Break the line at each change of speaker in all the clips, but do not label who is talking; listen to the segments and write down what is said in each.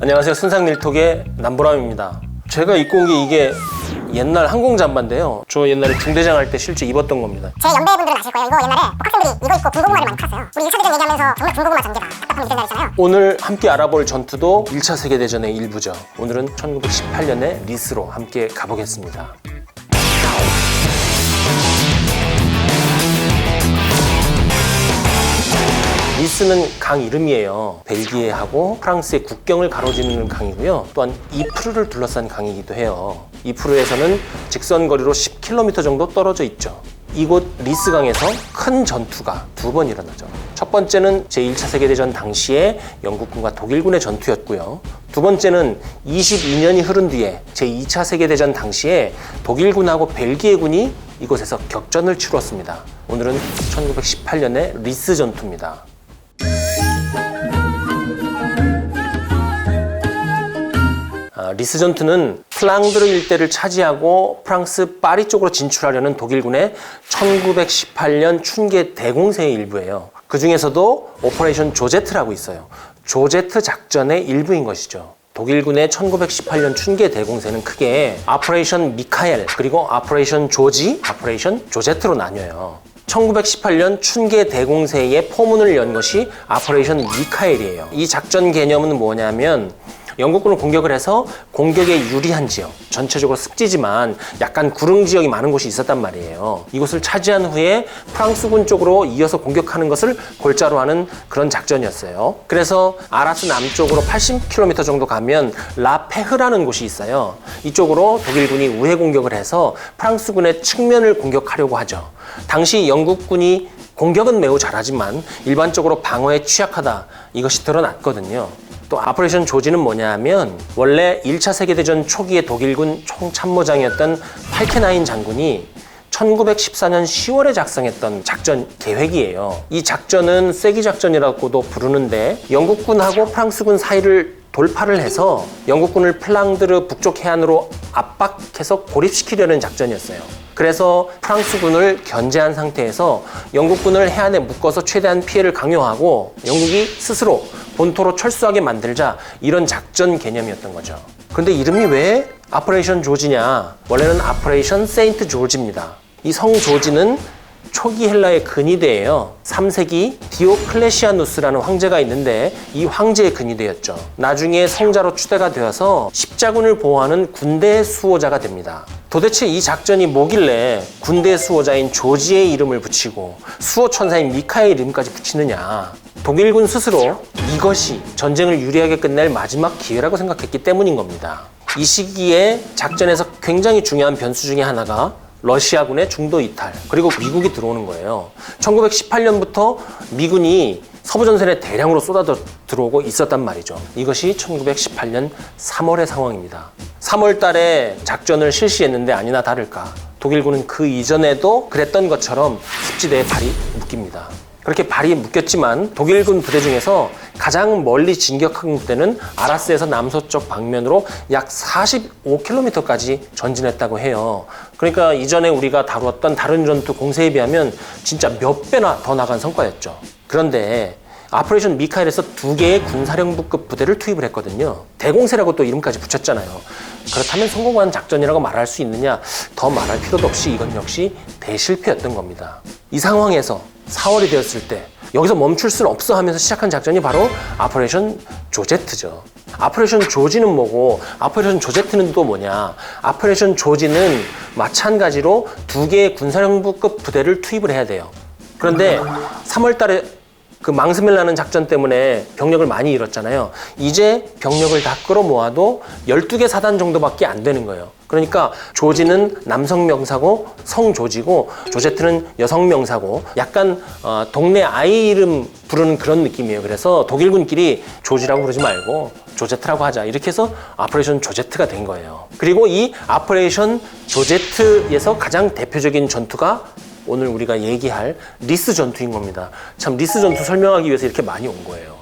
안녕하세요. 순상밀톡의 남보람입니다. 제가 입고 온 게 이게 옛날 항공 잠바인데요. 저 옛날에 중대장 할 때 실제 입었던 겁니다.
제 연배분들은 아실 거예요. 이거 옛날에 복학생들이 이거 입고 군고구마를 많이 팔았어요. 우리 1차 대전 얘기하면서 정말 군고구마 전개다.
오늘 함께 알아볼 전투도 1차 세계대전의 일부죠. 오늘은 1918년의 리스로 함께 가보겠습니다. 리스는 강 이름이에요. 벨기에하고 프랑스의 국경을 가로지르는 강이고요. 또한 이프르를 둘러싼 강이기도 해요. 이프르에서는 직선 거리로 10km 정도 떨어져 있죠. 이곳 리스강에서 큰 전투가 두 번 일어나죠. 첫 번째는 제1차 세계대전 당시에 영국군과 독일군의 전투였고요. 두 번째는 22년이 흐른 뒤에 제2차 세계대전 당시에 독일군하고 벨기에군이 이곳에서 격전을 치렀습니다. 오늘은 1918년의 리스 전투입니다. 아, 리스 전투는 플랑드르 일대를 차지하고 프랑스 파리 쪽으로 진출하려는 독일군의 1918년 춘계 대공세의 일부예요. 그 중에서도 오퍼레이션 조제트라고 있어요. 조제트 작전의 일부인 것이죠. 독일군의 1918년 춘계 대공세는 크게 아퍼레이션 미카엘 그리고 아퍼레이션 조지, 아퍼레이션 조제트로 나뉘어요. 1918년 춘계 대공세의 포문을 연 것이 아퍼레이션 미카엘이에요. 이 작전 개념은 뭐냐면 영국군을 공격을 해서 공격에 유리한 지역, 전체적으로 습지지만 약간 구릉 지역이 많은 곳이 있었단 말이에요. 이곳을 차지한 후에 프랑스군 쪽으로 이어서 공격하는 것을 골자로 하는 그런 작전이었어요. 그래서 아라스 남쪽으로 80km 정도 가면 라페흐라는 곳이 있어요. 이쪽으로 독일군이 우회 공격을 해서 프랑스군의 측면을 공격하려고 하죠. 당시 영국군이 공격은 매우 잘하지만 일반적으로 방어에 취약하다 이것이 드러났거든요. 또 아퍼레이션 조지는 뭐냐면 원래 1차 세계대전 초기에 독일군 총참모장이었던 팔케나인 장군이 1914년 10월에 작성했던 작전 계획이에요. 이 작전은 쐐기 작전이라고도 부르는데 영국군하고 프랑스군 사이를 돌파를 해서 영국군을 플랑드르 북쪽 해안으로 압박해서 고립시키려는 작전이었어요. 그래서 프랑스군을 견제한 상태에서 영국군을 해안에 묶어서 최대한 피해를 강요하고 영국이 스스로 본토로 철수하게 만들자 이런 작전 개념이었던 거죠. 근데 이름이 왜 아퍼레이션 조지냐? 원래는 아퍼레이션 세인트 조지입니다. 이 성 조지는 초기 헬라의 근위대예요. 3세기 디오클레시아누스라는 황제가 있는데 이 황제의 근위대였죠. 나중에 성자로 추대가 되어서 십자군을 보호하는 군대 수호자가 됩니다. 도대체 이 작전이 뭐길래 군대 수호자인 조지의 이름을 붙이고 수호 천사인 미카의 이름까지 붙이느냐? 독일군 스스로 이것이 전쟁을 유리하게 끝낼 마지막 기회라고 생각했기 때문인 겁니다. 이 시기에 작전에서 굉장히 중요한 변수 중에 하나가 러시아군의 중도 이탈 그리고 미국이 들어오는 거예요. 1918년부터 미군이 서부전선에 대량으로 쏟아져 들어오고 있었단 말이죠. 이것이 1918년 3월의 상황입니다. 3월 달에 작전을 실시했는데 아니나 다를까 독일군은 그 이전에도 그랬던 것처럼 습지대에 발이 묶입니다. 그렇게 발이 묶였지만 독일군 부대 중에서 가장 멀리 진격한 부대는 아라스에서 남서쪽 방면으로 약 45km까지 전진했다고 해요. 그러니까 이전에 우리가 다루었던 다른 전투 공세에 비하면 진짜 몇 배나 더 나간 성과였죠. 그런데 아퍼레이션 미카엘에서 두 개의 군사령부급 부대를 투입을 했거든요. 대공세라고 또 이름까지 붙였잖아요. 그렇다면 성공한 작전이라고 말할 수 있느냐? 더 말할 필요도 없이 이건 역시 대실패였던 겁니다. 이 상황에서 4월이 되었을 때 여기서 멈출 수는 없어 하면서 시작한 작전이 바로 아퍼레이션 조제트죠. 아퍼레이션 조지는 뭐고 아퍼레이션 조제트는 또 뭐냐? 아퍼레이션 조지는 마찬가지로 두 개의 군사령부급 부대를 투입을 해야 돼요. 그런데 3월 달에 그 망스멜 라는 작전 때문에 병력을 많이 잃었잖아요. 이제 병력을 다 끌어모아도 12개 사단 정도밖에 안 되는 거예요. 그러니까 조지는 남성 명사고 성조지고 조제트는 여성 명사고 약간 어, 동네 아이 이름 부르는 그런 느낌이에요. 그래서 독일군끼리 조지라고 부르지 말고 조제트라고 하자. 이렇게 해서 아퍼레이션 조제트가 된 거예요. 그리고 이 아퍼레이션 조제트에서 가장 대표적인 전투가 오늘 우리가 얘기할 리스 전투인 겁니다. 참 리스 전투 설명하기 위해서 이렇게 많이 온 거예요.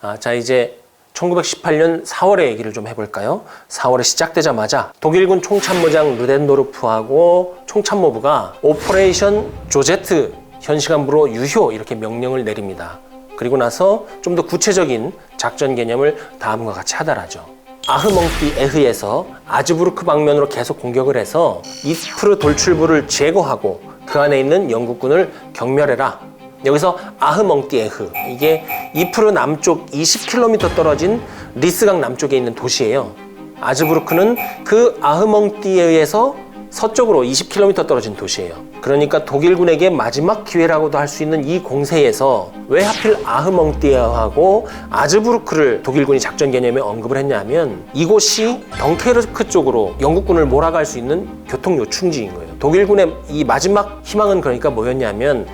아, 자 이제 1918년 4월의 얘기를 좀 해볼까요? 4월에 시작되자마자 독일군 총참모장 루덴도르프하고 총참모부가 오퍼레이션 조제트 현 시간부로 유효 이렇게 명령을 내립니다. 그리고 나서 좀 더 구체적인 작전 개념을 다음과 같이 하달하죠. 아흐멍띠 에흐에서 아즈부르크 방면으로 계속 공격을 해서 이스프르 돌출부를 제거하고 그 안에 있는 영국군을 경멸해라. 여기서 아흐멍띠 에흐 이게 이프르 남쪽 20km 떨어진 리스강 남쪽에 있는 도시예요. 아즈부르크는 그 아흐멍띠에에서 서쪽으로 20km 떨어진 도시예요. 그러니까 독일군에게 마지막 기회라고도 할 수 있는 이 공세에서 왜 하필 아흐멍띠하고 아즈부르크를 독일군이 작전 개념에 언급을 했냐면 이곳이 덩케르크 쪽으로 영국군을 몰아갈 수 있는 교통 요충지인 거예요. 독일군의 이 마지막 희망은 그러니까 뭐였냐면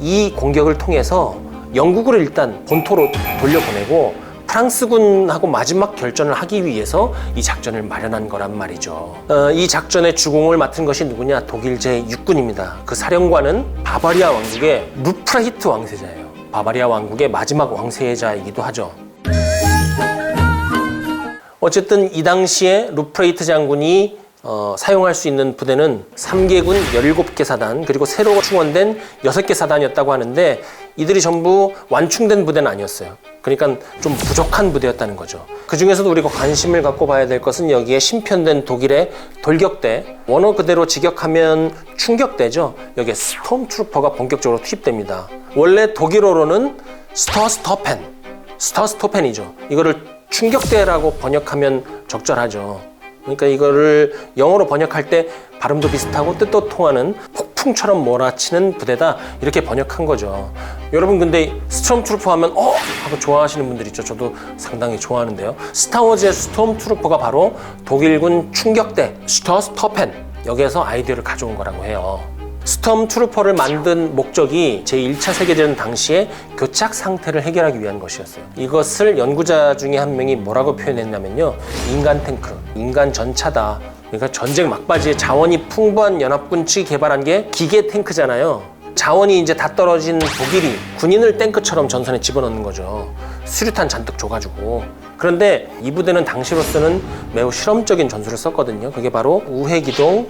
이 공격을 통해서 영국을 일단 본토로 돌려보내고 프랑스군하고 마지막 결전을 하기 위해서 이 작전을 마련한 거란 말이죠. 어, 이 작전의 주공을 맡은 것이 누구냐? 독일 제6군입니다. 그 사령관은 바바리아 왕국의 루프라히트 왕세자예요. 바바리아 왕국의 마지막 왕세자이기도 하죠. 어쨌든 이 당시에 루프레이트 장군이 어, 사용할 수 있는 부대는 3개군 17개 사단 그리고 새로 충원된 6개 사단이었다고 하는데 이들이 전부 완충된 부대는 아니었어요. 그러니까 좀 부족한 부대였다는 거죠. 그 중에서도 우리가 관심을 갖고 봐야 될 것은 여기에 신편된 독일의 돌격대 원어 그대로 직역하면 충격대죠. 여기에 스톰 트루퍼가 본격적으로 투입됩니다. 원래 독일어로는 스터스토펜 스터스토펜이죠. 이거를 충격대라고 번역하면 적절하죠. 그러니까 이거를 영어로 번역할 때 발음도 비슷하고 뜻도 통하는 폭풍처럼 몰아치는 부대다 이렇게 번역한 거죠. 여러분 근데 스톰트루퍼 하면 어 하고 좋아하시는 분들 있죠. 저도 상당히 좋아하는데요. 스타워즈의 스톰트루퍼가 바로 독일군 충격대 스터스토펜 여기에서 아이디어를 가져온 거라고 해요. 스톰 트루퍼를 만든 목적이 제1차 세계대전 당시에 교착 상태를 해결하기 위한 것이었어요. 이것을 연구자 중에 한 명이 뭐라고 표현했냐면요. 인간 탱크, 인간 전차다. 그러니까 전쟁 막바지에 자원이 풍부한 연합군 측이 개발한 게 기계 탱크잖아요. 자원이 이제 다 떨어진 독일이 군인을 탱크처럼 전선에 집어넣는 거죠. 수류탄 잔뜩 줘가지고. 그런데 이 부대는 당시로서는 매우 실험적인 전술을 썼거든요. 그게 바로 우회기동,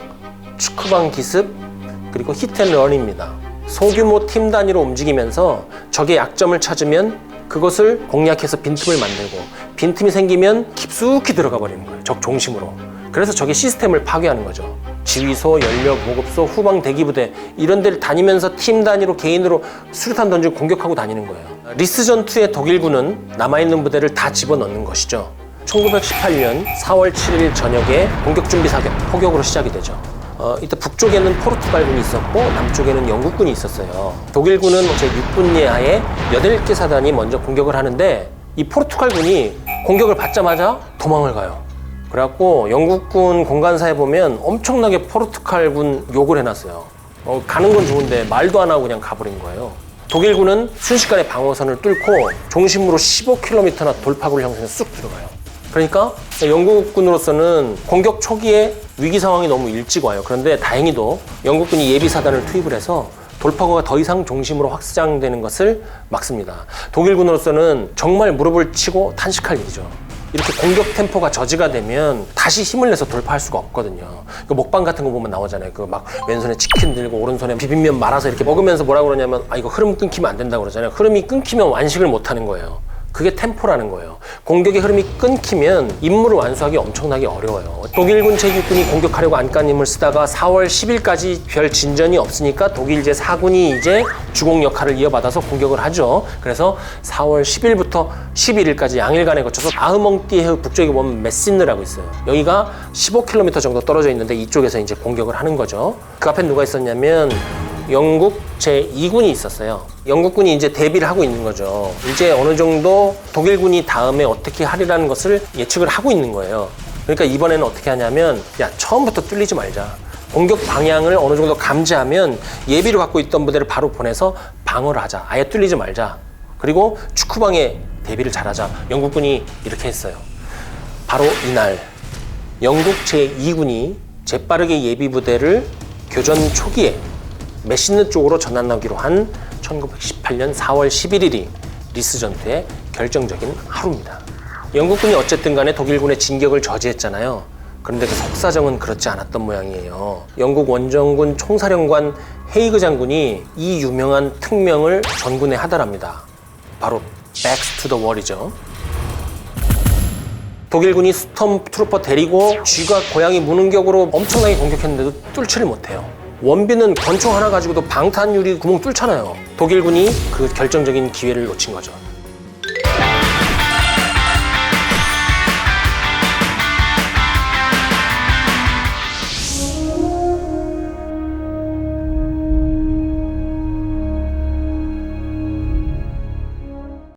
축구방 기습, 그리고 히트앤런입니다. 소규모 팀 단위로 움직이면서 적의 약점을 찾으면 그것을 공략해서 빈틈을 만들고 빈틈이 생기면 깊숙이 들어가 버리는 거예요. 적 중심으로. 그래서 적의 시스템을 파괴하는 거죠. 지휘소, 연료, 보급소, 후방 대기부대 이런 데를 다니면서 팀 단위로 개인으로 수류탄 던지고 공격하고 다니는 거예요. 리스 전투의 독일군은 남아있는 부대를 다 집어넣는 것이죠. 1918년 4월 7일 저녁에 공격 준비 사격, 포격으로 시작이 되죠. 어, 이때 북쪽에는 포르투갈군이 있었고 남쪽에는 영국군이 있었어요. 독일군은 제6군 예하에 8개 사단이 먼저 공격을 하는데 이 포르투갈군이 공격을 받자마자 도망을 가요. 그래갖고 영국군 공간사에 보면 엄청나게 포르투갈군 욕을 해놨어요. 어, 가는 건 좋은데 말도 안 하고 그냥 가버린 거예요. 독일군은 순식간에 방어선을 뚫고 중심으로 15km나 돌파구를 형성해서 쑥 들어가요. 그러니까 영국군으로서는 공격 초기에 위기 상황이 너무 일찍 와요. 그런데 다행히도 영국군이 예비 사단을 투입을 해서 돌파구가 더 이상 중심으로 확장되는 것을 막습니다. 독일군으로서는 정말 무릎을 치고 탄식할 일이죠. 이렇게 공격 템포가 저지가 되면 다시 힘을 내서 돌파할 수가 없거든요. 그 먹방 같은 거 보면 나오잖아요. 그 막 왼손에 치킨 들고 오른손에 비빔면 말아서 이렇게 먹으면서 뭐라 그러냐면 아 이거 흐름 끊기면 안 된다고 그러잖아요. 흐름이 끊기면 완식을 못 하는 거예요. 그게 템포라는 거예요. 공격의 흐름이 끊기면 임무를 완수하기 엄청나게 어려워요. 독일군 제6군이 공격하려고 안간힘을 쓰다가 4월 10일까지 별 진전이 없으니까 독일 제 4군이 이제 주공 역할을 이어받아서 공격을 하죠. 그래서 4월 10일부터 11일까지 양일간에 거쳐서 아흐멍띠해 북쪽에 보면 메신느라고 있어요. 여기가 15km 정도 떨어져 있는데 이쪽에서 이제 공격을 하는 거죠. 그 앞에 누가 있었냐면 영국 제 2군이 있었어요. 영국군이 이제 대비를 하고 있는 거죠. 이제 어느 정도 독일군이 다음에 어떻게 하리라는 것을 예측을 하고 있는 거예요. 그러니까 이번에는 어떻게 하냐면, 야, 처음부터 뚫리지 말자. 공격 방향을 어느 정도 감지하면 예비로 갖고 있던 부대를 바로 보내서 방어를 하자. 아예 뚫리지 말자. 그리고 축구방에 대비를 잘하자. 영국군이 이렇게 했어요. 바로 이날 영국 제2군이 재빠르게 예비 부대를 교전 초기에 메시느 쪽으로 전환하기로 한 1918년 4월 11일이 리스 전투의 결정적인 하루입니다. 영국군이 어쨌든 간에 독일군의 진격을 저지했잖아요. 그런데 그 속사정은 그렇지 않았던 모양이에요. 영국 원정군 총사령관 헤이그 장군이 이 유명한 특명을 전군에 하달합니다. 바로 Back to the Wall이죠. 독일군이 스톰 트루퍼 데리고 쥐가 고양이 무능격으로 엄청나게 공격했는데도 뚫지를 못해요. 원빈은 권총 하나 가지고도 방탄 유리 구멍 뚫잖아요. 독일군이 그 결정적인 기회를 놓친 거죠.